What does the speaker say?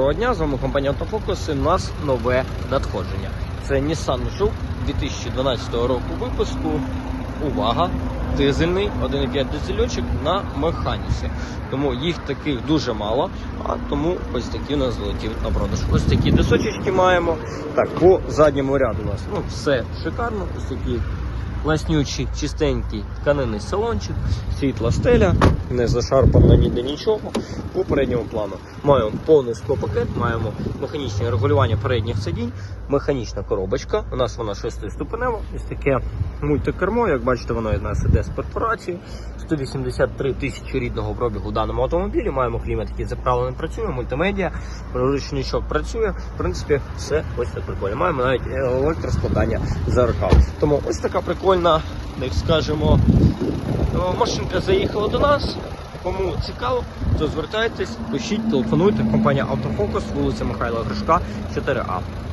доброго дня! З вами компанія Автофокус і у нас нове надходження. Це Nissan Juke 2012 року випуску. Увага! Дизельний 1,5 дизельочок на механіці. Тому їх таких дуже мало, а тому ось такі у нас залетіли на продаж. Ось такі дисочечки маємо. Так, по задньому ряду у нас ну, все шикарно. Ось такі Ласнючий, чистенький тканинний салончик, світла стеля, не зашарпано ніде нічого. По передньому плану маємо повний склопакет, маємо механічне регулювання передніх сидінь, механічна коробочка. У нас вона 6 ступенева, ось таке мультикермо. Як бачите, воно у нас іде з перфорацією. 183 тисячі рідного пробігу в даному автомобілі. Маємо клімат, який заправлений працює, мультимедіа, ручничок працює. В принципі, все ось так прикольно. Маємо навіть електроскладання зеркал. Тому ось така прикольна, як скажемо, е, машинка заїхала до нас. Кому цікаво, то звертайтесь, пишіть, телефонуйте. Компанія Автофокус, вулиця Михайла Гришка, 4А.